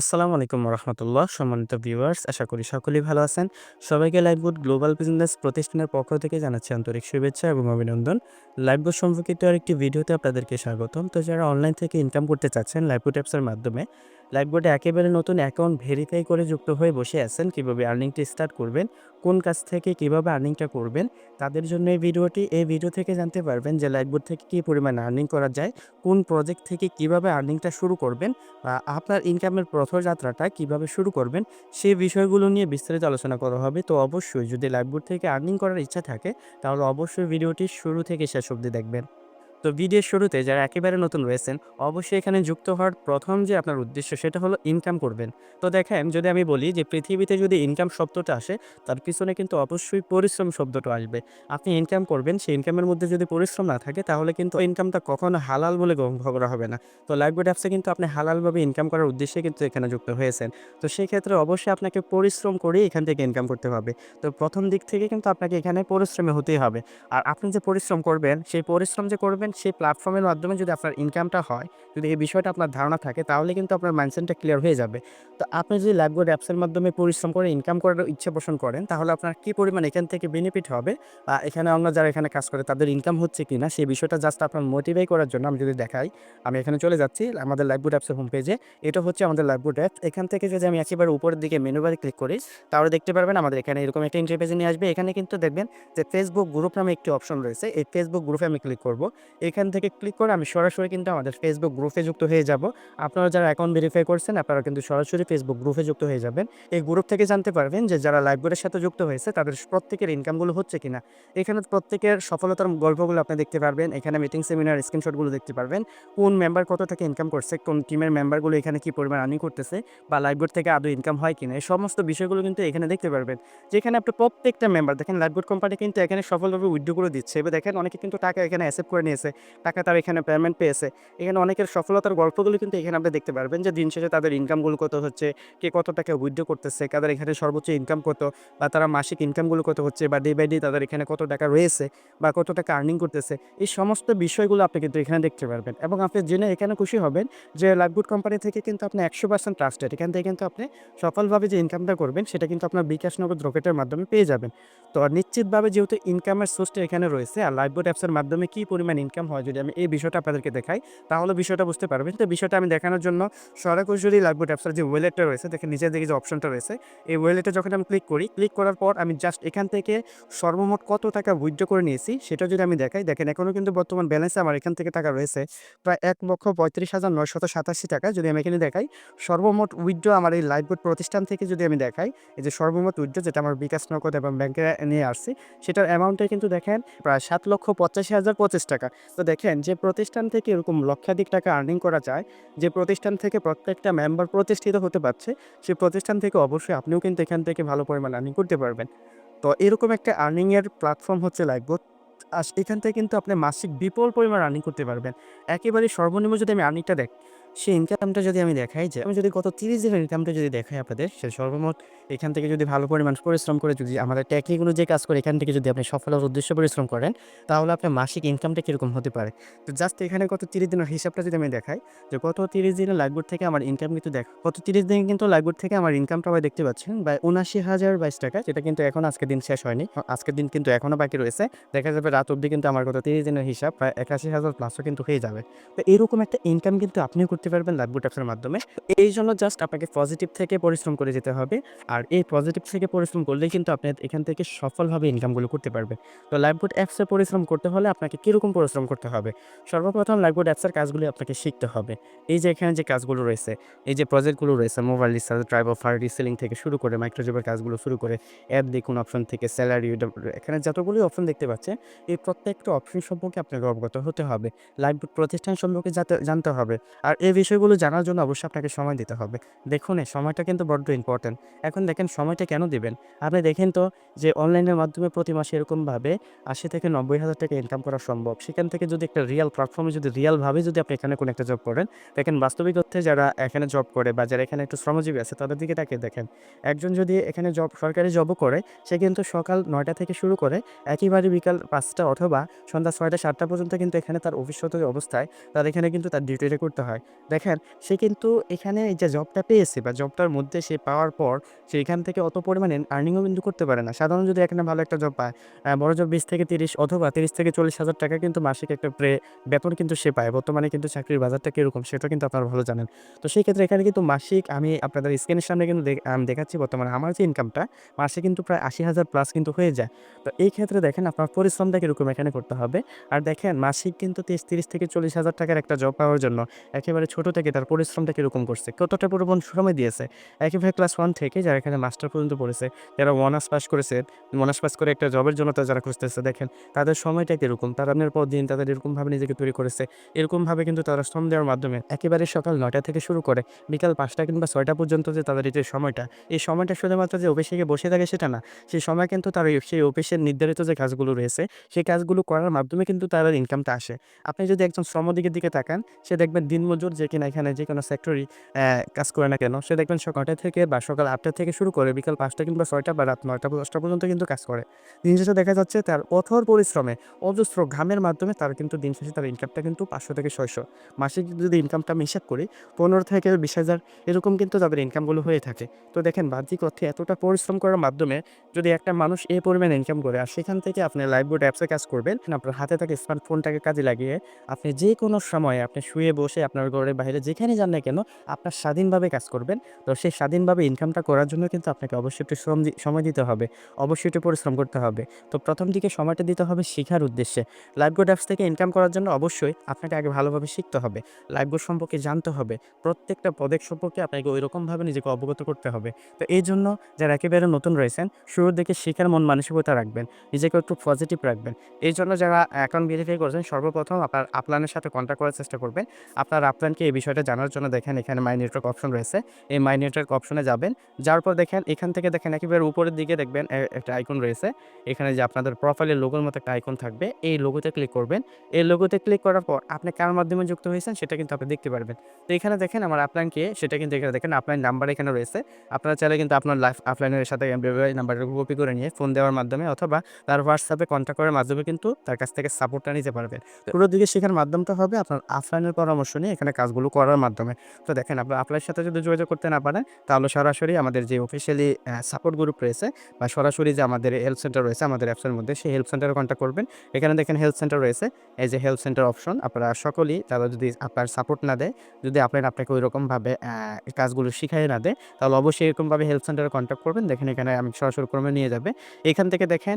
আসসালামু আলাইকুম রহমতুল্লাহ, সম্মানিত ভিউয়ার্স, আশা করি সকলেই ভালো আছেন। সবাইকে লাইভবোট গ্লোবাল বিজনেস প্রতিষ্ঠানের পক্ষ থেকে জানাচ্ছি আন্তরিক শুভেচ্ছা এবং অভিনন্দন। লাইভবোট সম্পর্কিত আরেকটি ভিডিওতে আপনাদেরকে স্বাগতম। তো যারা অনলাইন থেকে ইনকাম করতে চাচ্ছেন লাইভবোট অ্যাপসের মাধ্যমে লাইভবোটে একেবারে নতুন অ্যাকাউন্ট ভেরিফাই করে যুক্ত হয়ে বসে আছেন। কীভাবে আর্নিংটি স্টার্ট করবেন? কোন কাজ থেকে কীভাবে আর্নিংটা করবেন? তাদের জন্য এই ভিডিওটি, এই ভিডিও থেকে জানতে পারবেন যে লাইভবোট থেকে কী পরিমাণ আর্নিং করা যায়, কোন প্রজেক্ট থেকে কীভাবে আর্নিংটা শুরু করবেন, বা আপনার ইনকামের পথযাত্রাটা কীভাবে শুরু করবেন সেই বিষয়গুলো নিয়ে বিস্তারিত আলোচনা করা হবে। তো অবশ্যই যদি লাইভবোর্ড থেকে আর্নিং করার ইচ্ছা থাকে, তাহলে অবশ্যই ভিডিওটি শুরু থেকে শেষ অবধি দেখবেন। তো ভিডিওর শুরুতে যারা একেবারে নতুন রয়েছেন, অবশ্যই এখানে যুক্ত হওয়ার প্রথম যে আপনার উদ্দেশ্য সেটা হলো ইনকাম করবেন। তো দেখেন, যদি আমি বলি যে পৃথিবীতে যদি ইনকাম শব্দটা আসে, তার পিছনে কিন্তু অবশ্যই পরিশ্রম শব্দটা আসবে। আপনি ইনকাম করবেন, সেই ইনকামের মধ্যে যদি পরিশ্রম না থাকে, তাহলে কিন্তু ইনকামটা কখনো হালাল বলে গ্রহণ করা হবে না। তো লাইভবোর্ড অ্যাপসে কিন্তু আপনি হালালভাবে ইনকাম করার উদ্দেশ্যে কিন্তু এখানে যুক্ত হয়েছেন। তো সেই ক্ষেত্রে অবশ্যই আপনাকে পরিশ্রম করে এখান থেকে ইনকাম করতে হবে। তো প্রথম দিক থেকে কিন্তু আপনাকে এখানে পরিশ্রমী হতেই হবে। আর আপনি যে পরিশ্রম করবেন, সেই পরিশ্রম যে করবেন সেই প্ল্যাটফর্মের মাধ্যমে যদি আপনার ইনকামটা হয়, যদি এই বিষয়টা আপনার ধারণা থাকে, তাহলে কিন্তু আপনার মাইন্ডসেটটা ক্লিয়ার হয়ে যাবে। তো আপনি যদি লাইভবোর্ড অ্যাপসের মাধ্যমে পরিশ্রম করে ইনকাম করার ইচ্ছা পোষণ করেন, তাহলে আপনার কী পরিমাণ এখান থেকে বেনিফিট হবে? বা এখানে অন্য যারা এখানে কাজ করে, তাদের ইনকাম হচ্ছে কি না সেই বিষয়টা জাস্ট আপনার মোটিভাই করার জন্য আমি যদি দেখাই, আমি এখানে চলে যাচ্ছি আমাদের লাইভবোর্ড অ্যাপসের হোম পেজে এটা হচ্ছে আমাদের লাইভবোর্ড অ্যাপ এখান থেকে যদি আমি একেবারে উপরের দিকে মেনু বারে ক্লিক করি, তাহলে দেখতে পারবেন আমাদের এখানে এরকম একটা ইন্টারপেজে নিয়ে আসবে। এখানে কিন্তু দেখবেন যে ফেসবুক গ্রুপ নামে একটি অপশন রয়েছে। এই ফেসবুক গ্রুপে আমি ক্লিক করব। এখান থেকে ক্লিক করে আমি সরাসরি কিন্তু আমাদের ফেসবুক গ্রুপে যুক্ত হয়ে যাব। আপনারা যারা অ্যাকাউন্ট ভেরিফাই করছেন, আপনারা কিন্তু সরাসরি ফেসবুক গ্রুপে যুক্ত হয়ে যাবেন। এই গ্রুপ থেকে জানতে পারবেন যে যারা লাইভ বোর্ডের সাথে যুক্ত হয়েছে, তাদের প্রত্যেকের ইনকামগুলো হচ্ছে কিনা। এখানে প্রত্যেকের সফলতার গল্পগুলো আপনি দেখতে পারবেন। এখানে মিটিং সেমিনার স্ক্রিনশটগুলো দেখতে পারবেন। কোন মেম্বার কত টাকা ইনকাম করছে, কোন টিমের মেম্বারগুলো এখানে কি পরিমাণ আর্নিং করতেছে, বা লাইভ বোর্ড থেকে আদৌ ইনকাম হয় কিনা, এই সমস্ত বিষয়গুলো কিন্তু এখানে দেখতে পারবেন। যেখানে আপনি প্রত্যেকটা মেম্বার দেখেন লাইভ বোর্ড কোম্পানি কিন্তু এখানে সফলভাবে করে দিচ্ছে। এবার দেখেন অনেকে কিন্তু টাকা এখানে অ্যাসেপ্ট করে নিয়েছে। টাকা তার এখানে পেমেন্ট পেয়েছে। এখানে অনেকের সফলতার গল্পগুলো কিন্তু এখানে আপনি দেখতে পারবেন যে দিন শেষে তাদের ইনকামগুলো কত হচ্ছে, কে কত টাকা উইথড্র করতেছে তাদের এখানে সর্বোচ্চ ইনকাম কত, বা তারা মাসিক ইনকামগুলো কত হচ্ছে, বা ডে বাই ডে তাদের এখানে কত টাকা রয়েছে, বা কত টাকা আর্নিং করতেছে, এই সমস্ত বিষয়গুলো আপনি কিন্তু এখানে দেখতে পারবেন। এবং আপনি জেনে এখানে খুশি হবেন যে লাইভগুড কোম্পানি থেকে কিন্তু আপনি একশো পার্সেন্ট ট্রাস্টেড এখান থেকে কিন্তু আপনি সফলভাবে যে ইনকামটা করবেন, সেটা কিন্তু আপনার বিকাশ নগদ রকেটের মাধ্যমে পেয়ে যাবেন। তো নিশ্চিতভাবে যেহেতু ইনকামের সোর্সটা এখানে রয়েছে, আর লাইভবোর্ড অ্যাপসের মাধ্যমে কী পরিমাণ ইনকাম হয় যদি আমি এই বিষয়টা আপনাদেরকে দেখাই, তাহলে বিষয়টা বুঝতে পারবেন। তো বিষয়টা আমি দেখানোর জন্য সরাসরি লাইভবোর্ড অ্যাপসের যে ওয়েলেটটা রয়েছে, দেখেন নিচের দিকে যে অপশনটা রয়েছে, এই ওয়েলেটে যখন আমি ক্লিক করি, ক্লিক করার পর আমি জাস্ট এখান থেকে সর্বমোট কত টাকা উইথড্র করে নিয়েছি, সেটা যদি আমি দেখাই, দেখেন এখনও কিন্তু বর্তমান ব্যালেন্সে আমার এখান থেকে টাকা রয়েছে প্রায় এক লক্ষ পঁয়ত্রিশ হাজার নয়শত সাতাশি টাকা। যদি আমি এখানে দেখাই, সর্বমোট উইথড্র আমার এই লাইভবোর্ড প্রতিষ্ঠান থেকে যদি আমি দেখাই, এই যে সর্বমোট উইথড্র যেটা আমার বিকাশ নগদ এবং ব্যাংকে নিয়ে আসছি, সেটার অ্যামাউন্টে কিন্তু দেখেন প্রায় সাত লক্ষ পঁচাশি হাজার পঁচিশ টাকা। তো দেখেন যে প্রতিষ্ঠান থেকে এরকম লক্ষাধিক টাকা আর্নিং করা যায়, যে প্রতিষ্ঠান থেকে প্রত্যেকটা মেম্বার প্রতিষ্ঠিত হতে পারছে সেই প্রতিষ্ঠান থেকে অবশ্যই আপনিও কিন্তু এখান থেকে ভালো পরিমাণ আর্নিং করতে পারবেন। তো এরকম একটা আর্নিংয়ের প্ল্যাটফর্ম হচ্ছে লাগবো আর এখান থেকে কিন্তু আপনি মাসিক বিপুল পরিমাণ আর্নিং করতে পারবেন। একেবারে সর্বনিম্ন যদি আমি আর্নিংটা দেখ সেই ইনকামটা যদি আমি দেখাই যে, আমি যদি গত তিরিশ দিনের ইনকামটা যদি দেখাই আপনাদের, সে সর্বমোট এখান থেকে যদি ভালো পরিমাণ পরিশ্রম করে যদি আমাদের টেকনিক অনুযায়ী কাজ করে, এখান থেকে যদি আপনি সফলতার উদ্দেশ্য পরিশ্রম করেন, তাহলে আপনার মাসিক ইনকামটা কীরকম হতে পারে? তো জাস্ট এখানে গত তিরিশ দিনের হিসাবটা যদি আমি দেখাই, যে গত তিরিশ দিনের লাইভবোর্ড থেকে আমার ইনকাম কিন্তু দেখ, গত তিরিশ দিন কিন্তু লাইভবোর্ড থেকে আমার ইনকামটা আবার দেখতে পাচ্ছেন, বা উনাশি হাজার বাইশ টাকা, যেটা কিন্তু এখন আজকের দিন শেষ হয়নি আজকের দিন কিন্তু এখনও বাকি রয়েছে। দেখা যাবে রাত অবধি কিন্তু আমার গত তিরিশ দিনের হিসাব প্রায় একাশি হাজার প্লাসও কিন্তু হয়ে যাবে। তো এরকম একটা ইনকাম কিন্তু আপনিও করতে পারবেন লাইভবোর্ড অ্যাপসের মাধ্যমে। এই জন্য জাস্ট আপনাকে পজিটিভ থেকে পরিশ্রম করে যেতে হবে। আর এই পজিটিভ থেকে পরিশ্রম করলেই কিন্তু আপনি এখান থেকে সফলভাবে ইনকামগুলো করতে পারবেন। তো লাইভবোর্ড অ্যাপসে পরিশ্রম করতে হলে আপনাকে কীরকম পরিশ্রম করতে হবে? সর্বপ্রথম লাইভবোর্ড অ্যাপসের কাজগুলি আপনাকে শিখতে হবে। এই যে এখানে যে কাজগুলো রয়েছে, এই যে প্রজেক্টগুলো রয়েছে mobile recharge drive offer reselling থেকে শুরু করে মাইক্রোজবের কাজগুলো শুরু করে অ্যাপ দেখুন অপশন থেকে স্যালারি এখানে যতগুলি অপশন দেখতে পাচ্ছেন, এই প্রত্যেকটা অপশন সম্পর্কে আপনাকে অবগত হতে হবে। লাইভবোর্ড প্রতিষ্ঠান সম্পর্কে জানতে হবে। আর এই বিষয়গুলো জানার জন্য অবশ্যই আপনাকে সময় দিতে হবে। দেখুন সময়টা কিন্তু বড্ড ইম্পর্টেন্ট এখন দেখেন, সময়টা কেন দিবেন? আপনি দেখেন তো যে অনলাইনের মাধ্যমে প্রতি মাসে এরকমভাবে আশি থেকে নব্বই হাজার টাকা ইনকাম করা সম্ভব। সেখান থেকে যদি একটা রিয়েল প্ল্যাটফর্মে যদি রিয়েলভাবে যদি আপনি এখানে কোনো একটা জব করেন, দেখেন বাস্তবিক অর্থে যারা এখানে জব করে বা যারা এখানে একটু শ্রমজীবী আছে, তাদের দিকে তাকে দেখেন। একজন যদি এখানে জব সরকারি জবও করে, সে কিন্তু সকাল নয়টা থেকে শুরু করে একেবারে বিকাল পাঁচটা অথবা সন্ধ্যা ছয়টা, সাতটা পর্যন্ত কিন্তু এখানে তার অফিসগত অবস্থায় তার এখানে কিন্তু তার ডিউটিটা করতে হয়। দেখেন, সে কিন্তু এখানে এই যে জবটা পেয়েছে বা জবটার মধ্যে সে পাওয়ার পর, সে এখান থেকে অত পরিমাণে আর্নিংও কিন্তু করতে পারে না। সাধারণ যদি এখানে ভালো একটা জব পায় বড় জব বিশ থেকে তিরিশ অথবা তিরিশ থেকে চল্লিশ হাজার টাকা কিন্তু মাসিক একটা প্রে বেতন কিন্তু সে পায়। বর্তমানে কিন্তু চাকরির বাজারটা কীরকম সেটা কিন্তু আপনারা ভালো জানেন। তো সেই ক্ষেত্রে এখানে কিন্তু মাসিক আমি আপনাদের স্ক্রিনের সামনে কিন্তু দেখ- দেখাচ্ছি বর্তমানে আমার যে ইনকামটা মাসে কিন্তু প্রায় আশি হাজার প্লাস কিন্তু হয়ে যায়। তো এই ক্ষেত্রে দেখেন আপনার পরিশ্রমটা কীরকম এখানে করতে হবে। আর দেখেন মাসিক কিন্তু তিরিশ থেকে চল্লিশ হাজার টাকার একটা জব পাওয়ার জন্য, একেবারে ছোট থেকে তার পরিশ্রমটা কীরকম করছে, কতটা পরিমাণ সময় দিয়েছে। একেবারে ক্লাস ওয়ান থেকে যারা এখানে মাস্টার পর্যন্ত পড়েছে, যারা অনার্স পাস করেছে অনার্স পাস করে একটা জবের জন্য যারা খুঁজতেছে, দেখেন, তাদের সময়টা কীরকম, তারা আপনার পর দিন তাদের এরকমভাবে নিজেকে তৈরি করেছে এরকমভাবে কিন্তু তারা শ্রম দেওয়ার মাধ্যমে একেবারে সকাল নয়টা থেকে শুরু করে বিকাল পাঁচটা কিংবা ছয়টা পর্যন্ত যে তাদের যে সময়টা, এই সময়টা শুধুমাত্র যে অফিসে গিয়ে বসে থাকে সেটা না, সেই সময় কিন্তু তার সেই অফিসের নির্ধারিত যে কাজগুলো রয়েছে, সেই কাজগুলো করার মাধ্যমে কিন্তু তার ইনকামটা আসে। আপনি যদি একজন শ্রমদিকের দিকে তাকান, সে দেখবেন দিনমজুর যে কিনা এখানে যে কোনো সেক্টরই কাজ করে না কেন, সে দেখবেন সকালটা থেকে বা সকাল আটটা থেকে শুরু করে বিকাল পাঁচটা কিংবা ছয়টা বা রাত নয়টা দশটা পর্যন্ত কিন্তু কাজ করে। দিন শেষে দেখা যাচ্ছে তার অথর পরিশ্রমে, অজস্র ঘামের মাধ্যমে তার কিন্তু দিন শেষে তার ইনকামটা কিন্তু পাঁচশো থেকে ছয়শো। মাসিক যদি ইনকামটা আমি হিসাব করি, পনেরো থেকে বিশ হাজার এরকম কিন্তু তাদের ইনকামগুলো হয়ে থাকে। তো দেখেন বাহ্যিক অর্থে এতটা পরিশ্রম করার মাধ্যমে যদি একটা মানুষ এই পরিমাণ ইনকাম করে আর সেখান থেকে আপনি লাইভবোর্ড অ্যাপসে কাজ করবেন, আপনার হাতে থাকে স্মার্টফোনটাকে কাজে লাগিয়ে আপনি যে কোনো সময়ে আপনি শুয়ে বসে আপনার ঘরে বাইরে যেখানে যান না কেন, আপনার স্বাধীনভাবে কাজ করবেন। তো সেই স্বাধীনভাবে ইনকামটা করার জন্য কিন্তু আপনাকে অবশ্যই একটু শ্রম সময় দিতে হবে। অবশ্যই একটু পরিশ্রম করতে হবে। তো প্রথম দিকে সময়টা দিতে হবে শেখার উদ্দেশ্যে। লাইভবোর্ড অ্যাপস থেকে ইনকাম করার জন্য অবশ্যই আপনাকে আগে ভালোভাবে শিখতে হবে। লাইভবোর্ড সম্পর্কে জানতে হবে। প্রত্যেকটা পদক সম্পর্কে আপনাকে ওই রকমভাবে নিজেকে অবগত করতে হবে। তো এই জন্য যারা একেবারে নতুন রয়েছেন, শুরুর দিকে শেখার মন মানসিকতা রাখবেন। নিজেকে একটু পজিটিভ রাখবেন। এই জন্য যারা অ্যাকাউন্ট ভেরিফাই করছেন, সর্বপ্রথম আপনার আপলানের সাথে কন্ট্যাক্ট করার চেষ্টা করবেন। আপনার আপলানকে এই বিষয়টা জানার জন্য দেখেন এখানে মাই নেটওয়ার্ক অপশন রয়েছে। এই মাই নেটওয়ার্ক অপশনে যাবেন। যার পর দেখেন এখান থেকে দেখেন একেবারে উপরের দিকে দেখবেন একটা আইকন রয়েছে। এখানে যে আপনাদের প্রোফাইলের লোগোর মতো একটা আইকন থাকবে। এই লোগোতে ক্লিক করবেন। এই লোগোতে ক্লিক করার পর আপনি কার মাধ্যমে যুক্ত হয়েছেন সেটা কিন্তু আপনি দেখতে পারবেন। তো এখানে দেখেন আমার আপলাইনকে সেটা কিন্তু এখানে দেখেন আপনার নাম্বার এখানে রয়েছে। আপনারা চাইলে কিন্তু আপনার লাইফ আপলাইনের সাথে নাম্বারটা কপি করে নিয়ে ফোন দেওয়ার মাধ্যমে অথবা তার হোয়াটসঅ্যাপে কন্ট্যাক্ট করার মাধ্যমে কিন্তু তার কাছ থেকে সাপোর্টটা নিতে পারবেন। পুরো দিকে শেখার মাধ্যমটা হবে আপনার আফলাইনের পরামর্শ নিয়ে এখানে কাজগুলো করার মাধ্যমে। তো দেখেন আপনার আপনার সাথে যদি যোগাযোগ করতে না পারেন, তাহলে সরাসরি আমাদের যে অফিসিয়ালি সাপোর্ট গ্রুপ রয়েছে বা সরাসরি যে আমাদের হেলথ সেন্টার রয়েছে, আমাদের অ্যাপসের মধ্যে, সেই হেল্প সেন্টারে কন্ট্যাক্ট করবেন। এখানে দেখেন হেলথ সেন্টার রয়েছে, এই যে হেলথ সেন্টার অপশন আপনারা সকলেই, তারা যদি আপনার সাপোর্ট না দেয়, যদি আপনার, আপনাকে ওই রকমভাবে কাজগুলো শিখাই না দেয়, তাহলে অবশ্যই এরকমভাবে হেলথ সেন্টারে কন্ট্যাক্ট করবেন। দেখেন এখানে আমি সরাসরি ক্রমে নিয়ে যাবে। এখান থেকে দেখেন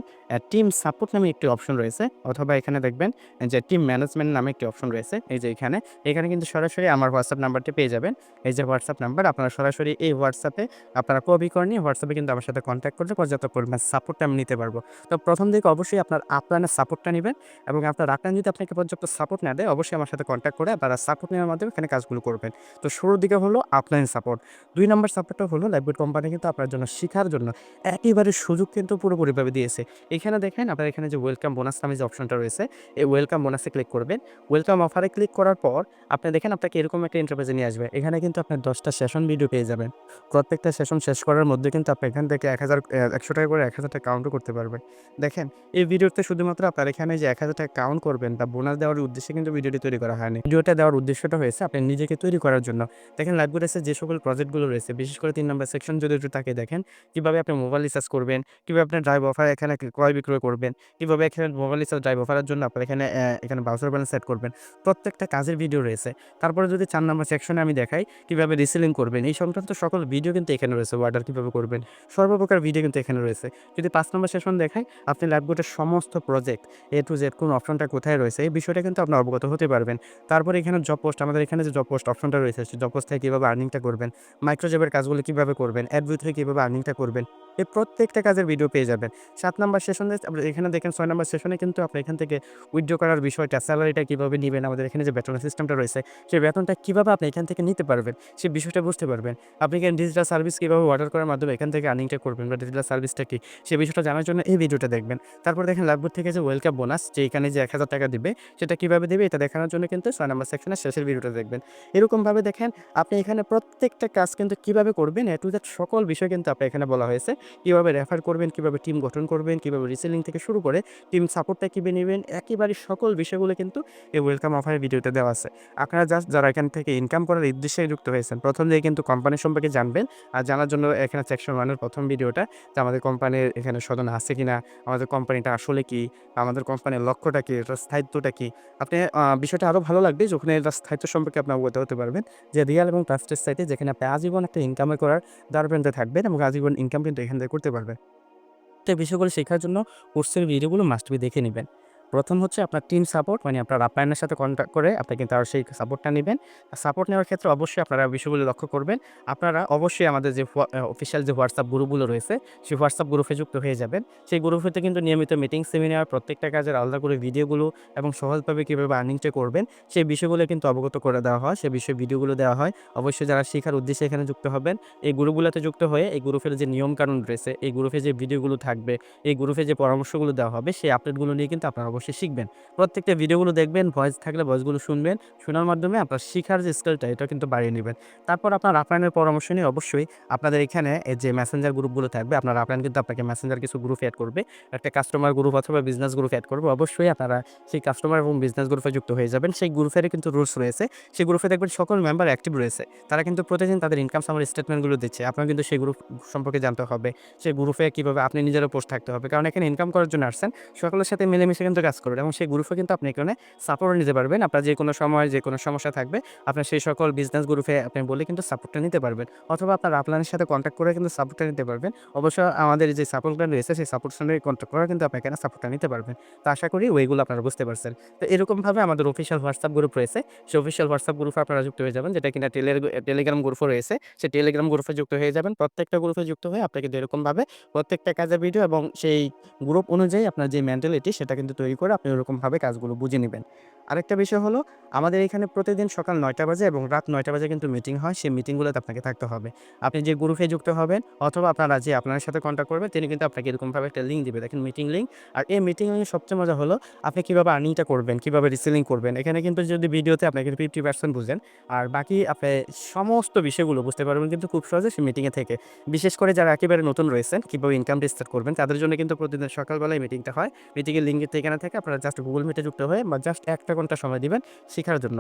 টিম সাপোর্ট নামে একটি অপশন রয়েছে, অথবা এখানে দেখবেন, যে টিম ম্যানেজমেন্ট নামে একটি অপশন রয়েছে, এই যে এখানে। এখানে কিন্তু সরাসরি আমার হোয়াটসঅ্যাপ নাম্বারটি পেয়ে যাবেন। এই যে হোয়াটসঅ্যাপ নাম্বার, আপনারা সরাসরি এই হোয়াটসঅ্যাপে আপনারা কপি করে নিয়ে হোয়াটসঅ্যাপে কিন্তু আমার সাথে কন্ট্যাক্ট করলে পর্যাপ্ত পরিমাণ সাপোর্টটা আমি নিতে পারব। তো প্রথম দিকে অবশ্যই আপনার আপলাইনের সাপোর্টটা নেবেন এবং আপনার আপলাইন যদি আপনাকে পর্যাপ্ত সাপোর্ট না দেয়, অবশ্যই আমার সাথে কন্ট্যাক্ট করে আপনারা সাপোর্ট নেওয়ার মাধ্যমে এখানে কাজগুলো করবেন। তো শুরুর দিকে হলো আপলাইন সাপোর্ট দুই নম্বর সাপোর্টটা হলো লাইফবোর্ড কোম্পানি কিন্তু আপনার জন্য শেখার জন্য একেবারে সুযোগ কিন্তু পুরোপুরিভাবে দিয়েছে। এখানে দেখেন আপনার এখানে যে ওয়েলকাম বোনাস নামে যে অপশনটা রয়েছে, এই ওয়েলকাম বোনাসে ক্লিক করবেন। ওয়েলকাম অফারে ক্লিক করার পর আপনি দেখেন আপনাকে এরকম একটা ইন্টারভেজে নিয়ে আসবে। এখানে কিন্তু আপনি দশটা সেশন ভিডিও পেয়ে যাবেন। প্রত্যেকটা সেশন শেষ করার মধ্যে কিন্তু আপনি এখান থেকে এক হাজার একশো টাকা করে এক হাজার টাকা কাউন্টও করতে পারবেন। দেখেন, এই ভিডিওতে শুধুমাত্র আপনার এখানে যে এক হাজার টাকা কাউন্ট করবেন বা বোনাস দেওয়ার উদ্দেশ্যে কিন্তু ভিডিওটি তৈরি করা হয়নি। ভিডিওটা দেওয়ার উদ্দেশ্যটা হয়েছে আপনি নিজেকে তৈরি করার জন্য। দেখেন লাইভ লাইব্রেরিসে যে সকল প্রজেক্টগুলো রয়েছে, বিশেষ করে তিন নম্বর সেকশন যদি একটু তাকে দেখেন, কীভাবে আপনি মোবাইল রিচার্জ করবেন, কীভাবে আপনার ড্রাইভ অফার এখানে ক্রয় বিক্রয় করবেন, কীভাবে এখানে মোবাইল রিচার্জ ড্রাইভ অফারের জন্য আপনার এখানে এখানে বাউচার ব্যালেন্স সেট করবেন, প্রত্যেকটা কাজের ভিডিও রয়েছে। তারপরে যদি চার নম্বর সেকশনে আমি দেখাই কীভাবে রিসেলিং করবেন, এই সংক্রান্ত সকল ভিডিও কিন্তু এখানে রয়েছে অর্ডার কীভাবে করবেন, সর্বপ্রকার ভিডিও কিন্তু এখানে রয়েছে। যদি পাঁচ নম্বর সেশন দেখাই, আপনি ল্যাপবোর্ডের সমস্ত প্রজেক্ট এ টু জেড কোন অপশনটা কোথায় রয়েছে, এই বিষয়টা কিন্তু আপনি অবগত হতে পারবেন। তারপরে এখানে জব পোস্ট আমাদের এখানে যে জব পোস্ট অপশনটা রয়েছে, সেই জব পোস্ট থেকে কীভাবে আর্নিংটা করবেন মাইক্রোজবের কাজগুলো কীভাবে করবেন অ্যাডভিউ থেকে কীভাবে আর্নিংটা করবেন এই প্রত্যেকটা কাজের ভিডিও পেয়ে যাবেন। সাত নাম্বার সেশনে আপনি এখানে দেখেন, ছয় নাম্বার সেশনে কিন্তু আপনি এখান থেকে উইথড্র করার বিষয়টা স্যালারিটা কীভাবে নেবেন, আমাদের এখানে যে বেতনের সিস্টেমটা রয়েছে, সেই বেতনটা কীভাবে আপনি এখান থেকে নিতে পারবেন সেই বিষয়টা বুঝতে পারবেন। আপনি এখানে ডিজিটাল সার্ভিস কীভাবে অর্ডার করার মাধ্যমে এখান থেকে আর্নিংটা করবেন বা ডিজিটাল সার্ভিসটা কী সেই বিষয়টা জানার জন্য এই ভিডিওটা দেখবেন। তারপর দেখেন লাভবোর্ড থেকে যে ওয়েলকাম বোনাস যে এখানে যে এক হাজার টাকা দিবে, সেটা কীভাবে দেবে, এটা দেখানোর জন্য কিন্তু ছয় নাম্বার সেকশনের শেষের ভিডিওটা দেখবেন। এরকমভাবে দেখেন, আপনি এখানে প্রত্যেকটা কাজ কিন্তু কীভাবে করবেন, এ টু জেড সকল বিষয় কিন্তু আপনি এখানে বলা হয়েছে। কীভাবে রেফার করবেন, কীভাবে টিম গঠন করবেন, কীভাবে রিসেলিং থেকে শুরু করে টিম সাপোর্টটা কীভাবে নেবেন, একেবারে সকল বিষয়গুলো কিন্তু এই ওয়েলকাম অফারের ভিডিওতে দেওয়া আছে। আপনারা জাস্ট যারা এখান থেকে ইনকাম করার উদ্দেশ্যে যুক্ত হয়েছেন, প্রথম দিয়ে কিন্তু কোম্পানি সম্পর্কে জানবেন আর জানার জন্য এখানে সেকশন ওয়ানের প্রথম ভিডিওটা যে আমাদের কোম্পানির এখানে সদন আছে কিনা, আমাদের কোম্পানিটা আসলে কি, আমাদের কোম্পানির লক্ষ্যটা কি, এটার স্থায়িত্বটা কি? আপনি বিষয়টা আরও ভালো লাগবে যখন এটার স্থায়িত্ব সম্পর্কে আপনি অবগত হতে পারবেন যে রিয়াল এবং ট্রাস্টেড সাইটে যেখানে আপনি আজীবন একটা ইনকামে করার দ্বারপ্রান্তে থাকবেন এবং আজীবন ইনকাম কিন্তু এখান থেকে করতে পারবে। তো এই বিষয়গুলো শেখার জন্য কোর্সের ভিডিওগুলো মাস্ট বি দেখে নেবেন। প্রথম হচ্ছে আপনার টিম সাপোর্ট মানে আপনার আপ্যায়নের সাথে কন্ট্যাক্ট করে আপনি কিন্তু আর সেই সাপোর্টটা নেবেন। সাপোর্ট নেওয়ার ক্ষেত্রে অবশ্যই আপনারা বিষয়গুলো লক্ষ্য করবেন। আপনারা অবশ্যই আমাদের যে অফিসিয়াল যে হোয়াটসঅ্যাপ গ্রুপগুলো রয়েছে, সেই হোয়াটসঅ্যাপ গ্রুপে যুক্ত হয়ে যাবেন। সেই গ্রুপেতে কিন্তু নিয়মিত মিটিং সেমিনার প্রত্যেকটা কাজের আলাদা করে ভিডিওগুলো এবং সহজভাবে কীভাবে আর্নিংটা করবেন, সেই বিষয়গুলো কিন্তু অবগত করে দেওয়া হয়, সেই বিষয়ে ভিডিওগুলো দেওয়া হয়। অবশ্যই যারা শেখার উদ্দেশ্যে এখানে যুক্ত হবেন, এই গ্রুপগুলোতে যুক্ত হয়ে এই গ্রুপের যে নিয়মকানুন রয়েছে, এই গ্রুপে যে ভিডিওগুলো থাকবে, এই গ্রুপে যে পরামর্শগুলো দেওয়া হবে, সেই আপডেটগুলো নিয়ে কিন্তু আপনারা অবশ্যই শিখবেন। প্রত্যেকটা ভিডিওগুলো দেখবেন ভয়েস থাকলে ভয়েসগুলো শুনবেন, শোনার মাধ্যমে আপনার শিখার যে স্কিলটা এটা কিন্তু বাড়িয়ে নেবেন। তারপর আপনার আপলাইনের পরামর্শ নিয়ে অবশ্যই আপনাদের এখানে যে মেসেঞ্জার গ্রুপগুলো থাকবে, আপনার আপলাইন কিন্তু আপনাকে মেসেঞ্জার কিছু গ্রুপ অ্যাড করবে। একটা কাস্টমার গ্রুপ অথবা বিজনেস গ্রুপ অ্যাড করবে। অবশ্যই আপনারা সেই কাস্টমার এবং বিজনেস গ্রুপে যুক্ত হয়ে যাবেন। সেই গ্রুপের কিন্তু রুলস রয়েছে। সেই গ্রুপে দেখবেন সকল মেম্বার অ্যাক্টিভ রয়েছে। তারা কিন্তু প্রতিদিন তাদের ইনকাম সামার স্টেটমেন্টগুলো দিচ্ছে। আপনার কিন্তু সেই গ্রুপ সম্পর্কে জানতে হবে। সেই গ্রুপে কীভাবে আপনি নিজেরও পোস্ট থাকতে হবে। কারণ এখানে ইনকাম করার জন্য আসছেন, সকলের সাথে মিলেমিশে কিন্তু কাজ করবেন এবং সেই গ্রুপে কিন্তু আপনি এখানে সাপোর্ট নিতে পারবেন। আপনার যে কোনো সময় যে কোনো সমস্যা থাকবে, আপনার সেই সকল বিজনেস গ্রুপে আপনি বলে কিন্তু সাপোর্টটা নিতে পারবেন। অথবা আপনার আপলানের সাথে কন্ট্যাক্ট করে কিন্তু সাপোর্টটা নিতে পারবেন। অবশ্য আমাদের যে সাপোর্ট প্ল্যান রয়েছে, সেই সাপোর্ট সঙ্গে কন্ট্যাক্ট করে কিন্তু আপনি এখানে সাপোর্টটা নিতে পারবেন। তো আশা করি ওইগুলো আপনারা বুঝতে পারছেন। তো এরকমভাবে আমাদের অফিসিয়াল হোয়াটসঅ্যাপ গ্রুপ রয়েছে। সেই অফিসিয়াল হোয়াটসঅ্যাপ গ্রুপে আপনারা যুক্ত হয়ে যাবেন, যেটা কিনা টেলে টেলিগ্রাম গ্রুপও রয়েছে। সেই টেলিগ্রাম গ্রুপে যুক্ত হয়ে যাবেন। প্রত্যেকটা গ্রুপে যুক্ত হয়ে আপনাকে এরকমভাবে প্রত্যেকটা কাজের ভিডিও এবং সেই গ্রুপ অনুযায়ী আপনার যে মেন্টালিটি সেটা কিন্তু তৈরি করে আপনি ওরকমভাবে কাজগুলো বুঝে নেবেন। আরেকটা বিষয় হলো, আমাদের এখানে প্রতিদিন সকাল নয়টা বাজে এবং রাত নয়টা বাজে কিন্তু মিটিং হয়, সেই মিটিংগুলোতে আপনাকে থাকতে হবে। আপনি যে গ্রুপে যুক্ত হবেন অথবা আপনারা যে আপনার সাথে কন্ট্যাক্ট করবেন, তিনি কিন্তু আপনাকে এরকমভাবে একটা লিঙ্ক দিবে। দেখেন মিটিং লিঙ্ক আর এই মিটিং লিঙ্কের সবচেয়ে মজা হলো, আপনি কীভাবে আর্নিংটা করবেন, কীভাবে রিসেলিং করবেন, এখানে কিন্তু যদি ভিডিওতে আপনি কিন্তু ফিফটি পার্সেন্ট বুঝেন, আর বাকি আপনি সমস্ত বিষয়গুলো বুঝতে পারবেন কিন্তু খুব সহজে সেই মিটিংয়ে থেকে। বিশেষ করে যারা একেবারে নতুন রয়েছেন, কীভাবে ইনকাম স্টার্ট করবেন, তাদের জন্য কিন্তু প্রতিদিন সকালবেলায় মিটিংটা হয়। মিটিংয়ের লিঙ্কের ঠিকানা থেকে। আপনারা জাস্ট গুগল মিটে যুক্ত হয়ে বা জাস্ট একটা ঘণ্টা সময় দিবেন শেখার জন্য।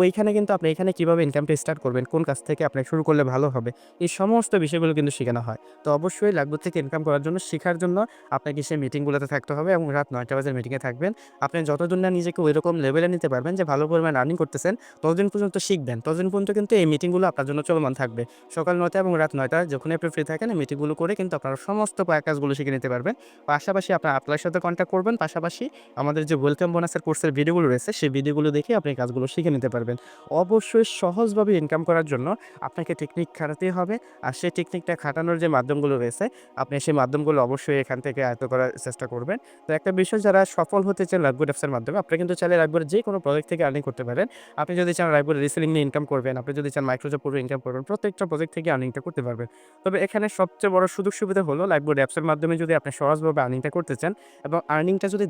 ওইখানে কিন্তু আপনি এখানে কীভাবে ইনকামটা স্টার্ট করবেন, কোন কাজ থেকে আপনি শুরু করলে ভালো হবে, এই সমস্ত বিষয়গুলো কিন্তু শেখানো হয়। তো অবশ্যই লাগবে থেকে ইনকাম করার জন্য শেখার জন্য আপনাকে সেই মিটিংগুলোতে থাকতে হবে এবং রাত নয়টা বাজে মিটিংয়ে থাকবেন। আপনি যতদিন না নিজেকে ওই রকম লেভেলে নিতে পারবেন যে ভালো পরিমাণ আর্নিং করতেছেন, ততদিন পর্যন্ত শিখবেন, ততদিন পর্যন্ত কিন্তু এই মিটিংগুলো আপনার জন্য চলমান থাকবে। সকাল নয়টা এবং রাত নয়টা যখন আপনি ফ্রি থাকেন, এই মিটিংগুলো করে কিন্তু আপনারা সমস্ত কাজগুলো শিখে নিতে পারবেন। পাশাপাশি আপনার আপনার সাথে কন্ট্যাক্ট করবেন, পাশাপাশি আমাদের যে ওয়েলকাম বোনাসের কোর্সের ভিডিওগুলো রয়েছে, সেই ভিডিওগুলো দেখে আপনি কাজগুলো শিখে নিতে পারবেন। অবশ্যই সহজভাবে ইনকাম করার জন্য আপনাকে টেকনিক খাটাতেই হবে। আর সেই টেকনিকটা খাটানোর যে মাধ্যমগুলো রয়েছে, আপনি সেই মাধ্যমগুলো অবশ্যই এখান থেকে আয়ত্ত করার চেষ্টা করবেন। তো একটা বিষয়, যারা সফল হতে চান লাইভবোর্ড অ্যাপসের মাধ্যমে, আপনি কিন্তু চাইলে লাইভবোর্ড যে কোনো প্রজেক্ট থেকে আর্নিং করতে পারেন। আপনি যদি চান লাইভবোর্ড রিসেলিং নিয়ে ইনকাম করবেন, আপনি যদি চান মাইক্রোজব পূর্বে ইনকাম করবেন, প্রত্যেকটা প্রজেক্ট থেকে আর্নিংটা করতে পারবেন। তবে এখানে সবচেয়ে বড় সুযোগ সুবিধা হলো লাইভবোর্ড অ্যাপসের মাধ্যমে যদি আপনি সহজভাবে আর্নিংটা করতে চান এবং আর্নিংটা যদি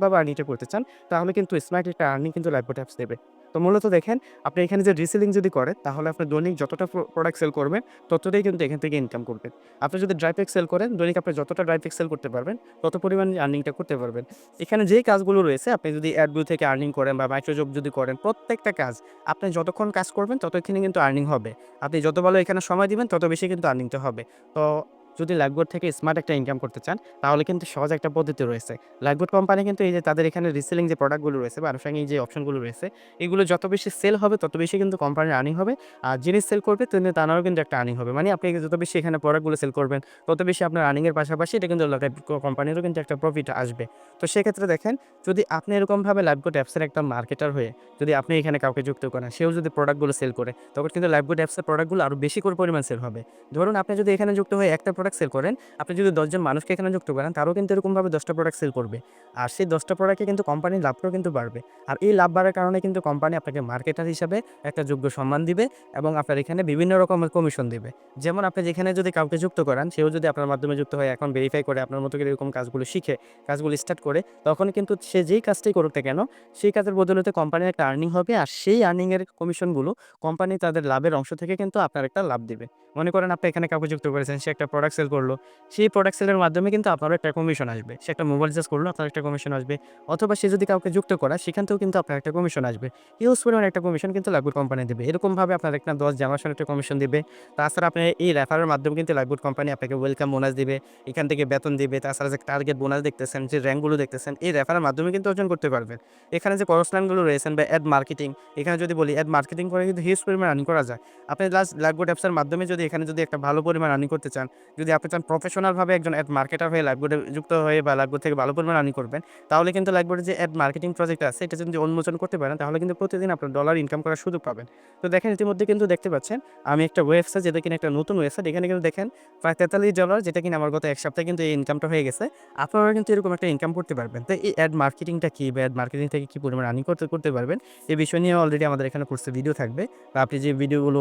ধারাবাহিকভাবে আর্নিংটা করতে চান, তাহলে কিন্তু স্মার্ট একটা আর্নিং কিন্তু লাইভবোর্ড অ্যাপস দেবে। তো মূলত দেখেন, আপনি এখানে যে রিসেলিং যদি করেন, তাহলে আপনি দৈনিক যতটা প্রোডাক্ট সেল করবেন ততটাই কিন্তু এখান থেকে ইনকাম করবেন আপনি যদি ড্রাই প্যাক সেল করেন, দৈনিক আপনি যতটা ড্রাই প্যাক সেল করতে পারবেন, তত পরিমাণে আর্নিংটা করতে পারবেন। এখানে যেই কাজগুলো রয়েছে, আপনি যদি অ্যাডব্লু থেকে আর্নিং করেন বা মাইক্রোজব যদি করেন, প্রত্যেকটা কাজ আপনি যতক্ষণ কাজ করবেন, ততক্ষণে কিন্তু আর্নিং হবে। আপনি যত ভালো এখানে সময় দিবেন, তত বেশি কিন্তু আর্নিংটা হবে। তো যদি লাইফবোর্ড থেকে স্মার্ট একটা ইনকাম করতে চান, তাহলে কিন্তু সহজ একটা পদ্ধতি রয়েছে। লাইফবোর্ড কোম্পানি কিন্তু এই যে তাদের এখানে রিসেলিং যে প্রোডাক্টগুলো রয়েছে বা আনুষঙ্গিক যে অপশনগুলো রয়েছে, এগুলো যত বেশি সেল হবে, তত বেশি কিন্তু কোম্পানির আর্নিং হবে। আর যিনি সেল করবে, তিনি তানারও কিন্তু একটা আর্নিং হবে। মানে আপনি যত বেশি এখানে প্রোডাক্টগুলো সেল করবেন, তত বেশি আপনার আর্নিংয়ের পাশাপাশি এটা কিন্তু কোম্পানিরও কিন্তু একটা প্রফিট আসবে। তো সেক্ষেত্রে দেখেন, যদি আপনি এরকমভাবে লাইফবোর্ড অ্যাপসের একটা মার্কেটার হয়ে, যদি আপনি এখানে কাউকে যুক্ত করেন, সেও যদি প্রোডাক্টগুলো সেল করে, তখন কিন্তু লাইফবোর্ড অ্যাপসের প্রোডাক্টগুলো আরও বেশি করে পরিমাণ সেল হবে। ধরুন আপনি যদি এখানে যুক্ত হয়ে একটা প্রোডাক্ট সেল করেন, আপনি যদি দশজন মানুষকে এখানে যুক্ত করেন, তারও কিন্তু এরকমভাবে দশটা প্রোডাক্ট সেল করবে। আর সেই দশটা প্রোডাক্টে কিন্তু কোম্পানির লাভটাও কিন্তু বাড়বে। আর এই লাভ বাড়ার কারণে কিন্তু কোম্পানি আপনাকে মার্কেটার হিসাবে একটা যোগ্য সম্মান দিবে এবং আপনার এখানে বিভিন্ন রকমের কমিশন দিবে। যেমন আপনি যেখানে যদি কাউকে যুক্ত করেন, সেও যদি আপনার মাধ্যমে যুক্ত হয় এখন ভেরিফাই করে আপনার মতো এরকম কাজগুলো শিখে, কাজগুলো স্টার্ট করে, তখন কিন্তু সে যেই কাজটাই করুক কেন, সেই কাজের বদলতে কোম্পানির একটা আর্নিং হবে আর সেই আর্নিংয়ের কমিশনগুলো কোম্পানি তাদের লাভের অংশ থেকে কিন্তু আপনার একটা লাভ দেবে। মনে করেন আপনি এখানে কাউকে যুক্ত করেছেন, সে একটা প্রোডাক্ট সেল করল, সেই প্রোডাক্ট সেলের মাধ্যমে কিন্তু আপনারও একটা কমিশন আসবে। সে একটা মোবাইল রিচার্জ করল, আপনার একটা কমিশন আসবে। অথবা সে যদি কাউকে যুক্ত করা, সেখান থেকেও কিন্তু আপনার একটা কমিশন আসবে। ইউজ পরিমাণ একটা কমিশন কিন্তু লাইফবোর্ড কোম্পানি দেবে। এরকমভাবে আপনার একটা দশ জানুয়ারি একটা কমিশন দিবে। তাছাড়া আপনি এই রেফারের মাধ্যমে কিন্তু লাইফবোর্ড কোম্পানি আপনাকে ওয়েলকাম বোনাস দিবে, এখান থেকে বেতন দিবে, তাছাড়া যে টার্গেট বোনাস দেখতেছেন, যে র্যাঙ্কগুলো দেখতেছেন, এই রেফারের মাধ্যমে কিন্তু অর্জন করতে পারবেন। এখানে যে করসলাইনগুলো রয়েছেন বা অ্যাড মার্কেটিং এখানে যদি বলি অ্যাড মার্কেটিং করে কিন্তু হিউজ পরিমাণ আর্নিং করা যায়। আপনি লাস্ট লাইফবোর্ড অ্যাপসের মাধ্যমে যদি এখানে যদি একটা ভালো পরিমাণ আর্নিং করতে চান যদি আপনি চান প্রফেশনালভাবে একজন অ্যাড মার্কেটার হয়ে লাইফবোর্ডে যুক্ত হয়ে বা লাইফবোর্ড থেকে ভালো পরিমাণ আর্নিং করবেন, তাহলে কিন্তু লাইফবোর্ডের যে অ্যাড মার্কেটিং প্রজেক্ট আছে, এটা যদি উন্মোচন করতে পারেন, তাহলে কিন্তু প্রতিদিন আপনার ডলার ইনকাম করার সুযোগ পাবেন। তো দেখেন ইতিমধ্যে কিন্তু দেখতে পাচ্ছেন, আমি একটা ওয়েবসাইট যেটা কিনা একটা নতুন ওয়েবসাইট এখানে কিন্তু দেখেন প্রায় তেতাল্লিশ ডলার যেটা কিনা আমার গত এক সপ্তাহে কিন্তু এই ইনকামটা হয়ে গেছে। আপনারা কিন্তু এরকম একটা ইনকাম করতে পারবেন। তো এই অ্যাড মার্কেটিংটা কী বা অ্যাড মার্কেটিং থেকে কী পরিমাণ আর্নিং করতে করতে পারবেন এই বিষয় নিয়ে অলরেডি আমাদের এখানে কোর্সে ভিডিও থাকবে। বা আপনি যে ভিডিওগুলো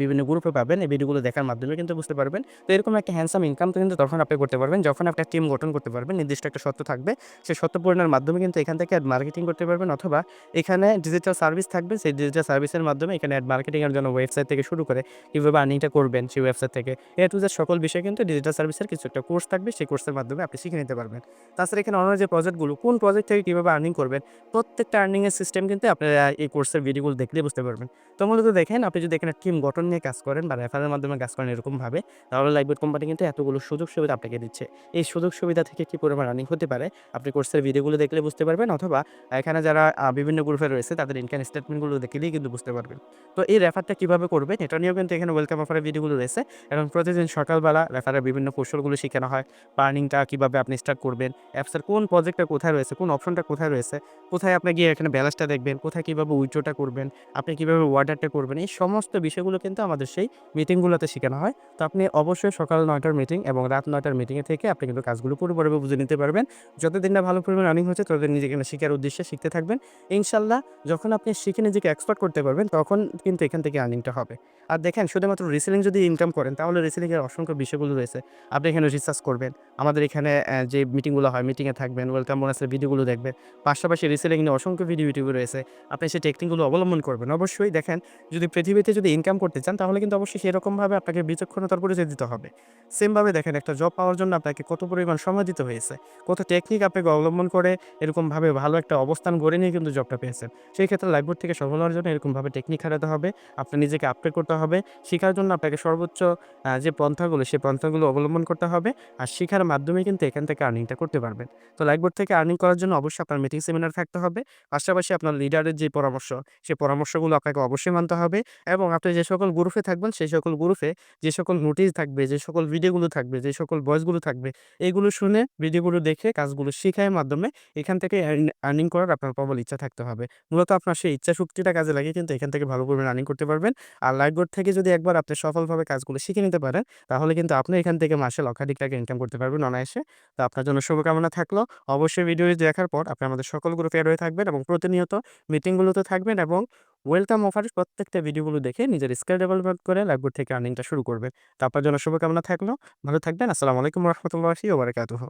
বিভিন্ন গ্রুপে পাবেন, এই ভিডিওগুলো দেখার মাধ্যমে কিন্তু বুঝতে পারবেন। তো এরকম একটা হ্যান্ডসাম ইনকাম কিন্তু তখন আপনি করতে পারবেন। যখন একটা টিম গঠন করতে পারবেন, নির্দিষ্ট একটা সত্য থাকবে। সেই সত্য পূরণের মাধ্যমে কিন্তু এখান থেকে অ্যাড মার্কেটিং করতে পারবেন অথবা এখানে ডিজিটাল সার্ভিস থাকবে। সেই ডিজিটাল সার্ভিসের মাধ্যমে এখানে অ্যাড মার্কেটিংয়ের জন্য ওয়েবসাইট থেকে শুরু করে কীভাবে আর্নিংটা করবেন সেই ওয়েবসাইট থেকে। এ টু জেড সকল বিষয় কিন্তু ডিজিটাল সার্ভিসের কিছু একটা কোর্স থাকবে। সেই কোর্সের মাধ্যমে আপনি শিখে নিতে পারবেন। তাছাড়া এখানে অন্য যে প্রজেক্টগুলো কোন প্রজেক্ট থেকে কীভাবে আর্নিং করবেন, প্রত্যেকটা আর্নিংয়ের সিস্টেম কিন্তু আপনারা এই কোর্সের ভিডিওগুলো দেখলে বুঝতে পারবেন। তো মূলত দেখেন, আপনি যদি এখানে টিম গঠন নিয়ে কাজ করেন বা রেফারের মাধ্যমে কাজ করেন এরকমভাবে, তাহলে লাইফবোর্ড কোম্পানি কিন্তু এতগুলো সুযোগ সুবিধা আপনাকে দিচ্ছে। এই সুযোগ সুবিধা থেকে কি পরিমাণ রানিং হতে পারে? আপনি কোর্সের ভিডিওগুলো দেখলে বুঝতে পারবেন অথবা এখানে যারা বিভিন্ন গ্রুপে রয়েছে, তাদের ইনকাম স্টেটমেন্টগুলো দেখলেই কিন্তু বুঝতে পারবেন। তো এই রেফারটা কীভাবে করবেন এটা নিয়েও কিন্তু এখানে ওয়েলকাম অফারের ভিডিওগুলো রয়েছে। এবং প্রতিদিন সকালবেলা রেফারের বিভিন্ন কৌশলগুলো শেখানো হয়। পার্নিংটা কীভাবে আপনি স্টার্ট করবেন? অ্যাপসের কোন প্রজেক্টটা কোথায় রয়েছে? কোন অপশনটা কোথায় রয়েছে? কোথায় আপনি গিয়ে এখানে ব্যালেন্সটা দেখবেন? কোথায় কীভাবে উইথড্রটা করবেন? আপনি কীভাবে অর্ডারটা করবেন? এই সমস্ত বিষয়গুলো কিন্তু আমাদের সেই মিটিংগুলোতে শেখানো হয়। তো আপনি অবশ্যই সকাল নয়টার মিটিং এবং রাত নয়টার মিটিংয়ে থেকে আপনি কিন্তু কাজগুলো পুরোপুরিভাবে বুঝে নিতে পারবেন। যতদিন না ভালো পরিমাণ রানিং হচ্ছে, ততদিন নিজেকে শেখার উদ্দেশ্যে শিখতে থাকবেন। ইনশাল্লাহ যখন আপনি শিখে নিজেকে এক্সপার্ট করতে পারবেন, তখন কিন্তু এখান থেকে আর্নিংটা হবে। আর দেখেন, শুধুমাত্র রিসেলিং যদি ইনকাম করেন, তাহলে রিসেলিংয়ের অসংখ্য বিষয়গুলো রয়েছে। আপনি এখানে রিসার্চ করবেন। আমাদের এখানে যে মিটিংগুলো হয় মিটিংয়ে থাকবেন ওয়েলকাম বোনাসের ভিডিওগুলো দেখবেন। পাশাপাশি রিসেলিং নিয়ে অসংখ্য ভিডিও ইউটিউব রয়েছে। আপনি সেই টেকনিকগুলো অবলম্বন করবেন। অবশ্যই দেখেন, যদি পৃথিবীতে যদি ইনকাম করতে চান, তাহলে কিন্তু অবশ্যই সেরকমভাবে আপনাকে বিচক্ষণতার পরিচয় দিতে হবে। সেমভাবে দেখেন, একটা জব পাওয়ার জন্য আপনাকে কত পরিমাণ সময় দিতে হয়েছে, কত টেকনিক আপনাকে অবলম্বন করে এরকমভাবে ভালো একটা অবস্থান গড়ে নিয়ে কিন্তু জবটা পেয়েছেন। সেই ক্ষেত্রে লাইফবোর্ড থেকে সফল হওয়ার জন্য এরকমভাবে টেকনিক হারাতে হবে আপনার নিজেকে আপডেট করতে হবে, শেখার জন্য আপনাকে সর্বোচ্চ যে পন্থাগুলো সেই পন্থাগুলো অবলম্বন করতে হবে আর শেখার মাধ্যমে কিন্তু এখান থেকে আর্নিংটা করতে পারবেন। তো লাইফবোর্ড থেকে আর্নিং করার জন্য অবশ্যই আপনার মিটিং সেমিনার থাকতে হবে, পাশাপাশি আপনার লিডারের যে পরামর্শ সেই পরামর্শগুলো আপনাকে অবশ্যই মানতে হবে এবং আপনি যে সকল গ্রুপে থাকবেন, সেই সকল গ্রুপে যে সকল নোটিশ থাকবে, যে সকল ভিডিওগুলো থাকবে, যে সকল ভয়েসগুলো থাকবে, এগুলো শুনে ভিডিওগুলো দেখে কাজগুলো শেখার মাধ্যমে এখান থেকে আর্নিং করার আপনার প্রবল ইচ্ছা থাকতে হবে। মূলত আপনার সেই ইচ্ছা শক্তিটা কাজে লাগে, কিন্তু এখান থেকে ভালো পরিমাণ আর্নিং করতে পারবেন। আর লাইফবোর্ড থেকে যদি একবার আপনি সফলভাবে কাজগুলো শিখে নিতে পারেন, তাহলে কিন্তু আপনি এখান থেকে মাসে লক্ষাধিক টাকা ইনকাম করতে পারবেন অনায়াসে। তো আপনার জন্য শুভকামনা থাকল। অবশ্যই ভিডিও দেখার পর আপনি আমাদের সকল গ্রুপে হয়ে থাকবেন এবং প্রতিনিয়ত মিটিংগুলোতে থাকবেন এবং ওয়েলকাম অফার প্রত্যেকটা ভিডিওগুলো দেখে নিজের স্কিল ডেভেলপমেন্ট করে লাইফবোর্ড থেকে আর্নিংটা শুরু করবে। তারপর জন্য শুভকামনা থাকল। ভালো থাকবেন। আসসালামু আলাইকুম রহমতুল্লাহি ওবরাকাতুহ